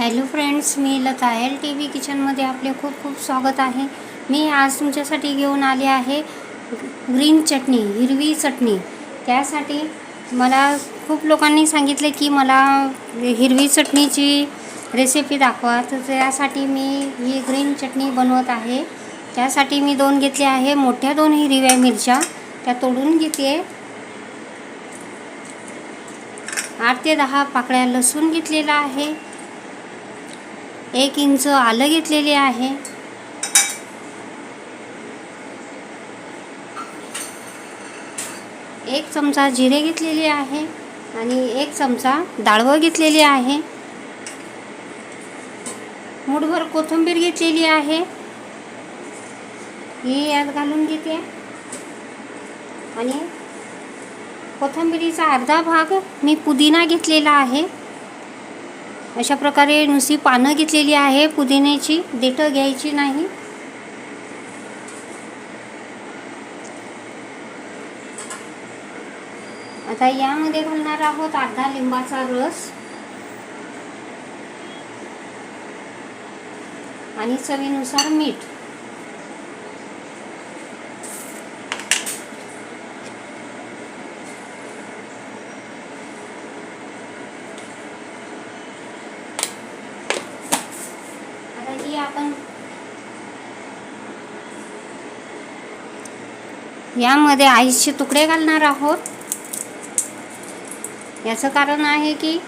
Hello friends मी Lata L T V किचनमध्ये आपले खूप खूप स्वागत आहे. मी आज तुमच्यासाठी घेऊन आले आहे ग्रीन चटणी हिरवी चटणी. त्यासाठी मला खूप लोकांनी सांगितले की मला हिरवी चटणीची रेसिपी दाखवा. तर त्यासाठी मी ही ग्रीन चटणी बनवत आहे. त्यासाठी मी दोन घेतले आहे. मोठ्या दोन हिरव्या मिरच्या. त्या तोडून घेते. आठ ते दहा पाकळ्या लसूण घेतलेला आहे. एक इंच आलं घेतलेले आहे. एक चमचा जिरे घेतलेले आहे आणि एक चमचा डाळवं घेतलेली आहे. मुठभर कोथिंबीर घेतलेली आहे. ही यात घालून घेते. आणि कोथिंबीरीचा अर्धा भाग मी पुदिना घेतलेला आहे. अशा प्रकारे नुसती पानं घेतलेली आहे पुदिन्याची देठं घ्यायची नाही. आता यामध्ये घालणार आहोत अर्धा लिंबाचा रस. आणि चवीनुसार मीठ आता ही आपण. यामध्ये आईसचे तुकडे घालणार आहोत. याचं कारण आहे की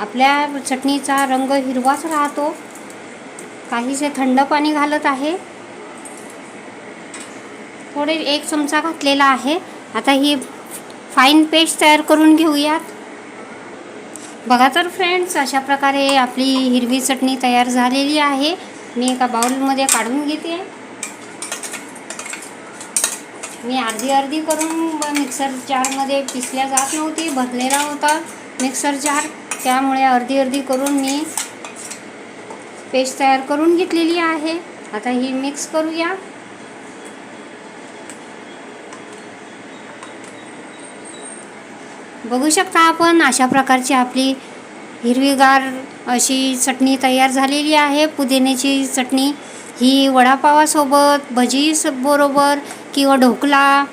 आपल्या चटणीचा रंग हिरवाच राहतो. काहीसे थंड पाणी घालत आहे. थोडे एक चमचा घातलेला आहे. आता ही फाईन पेस्ट तयार करून घेऊयात. बघा तर फ्रेंड्स अशा प्रकारे आपली हिरवी चटणी तयार झालेली आहे. मी एका बाउलमध्ये काढून घेते. मी अर्धी अर्धी करून मिक्सर जारमध्ये पिसल्या जात नव्हती भरलेला होता मिक्सर जार. त्यामुळे अर्धी अर्धी करून मी पेस्ट तयार करून घेतलेली आहे. आता ही मिक्स करूया. बघू शकता आपण अशा प्रकारची आपली हिरवीगार अशी चटणी तयार झालेली आहे. पुदिन्याची चटणी ही वडापावासोबत भजी बरोबर किंवा ढोकळा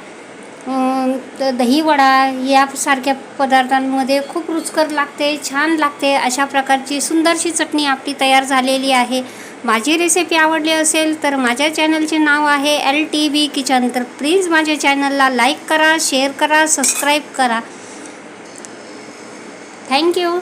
दहीवडा यासारख्या पदार्थांमध्ये खूप रुचकर लागते छान लागते. अशा प्रकारची सुंदरशी चटणी आपली तयार झालेली आहे. माझी रेसिपी आवडली असेल तर माझ्या चॅनलचे नाव आहे एल टी व्ही किचन तर प्लीज माझ्या चॅनलला लाईक करा शेअर करा सबस्क्राईब करा. थँक्यू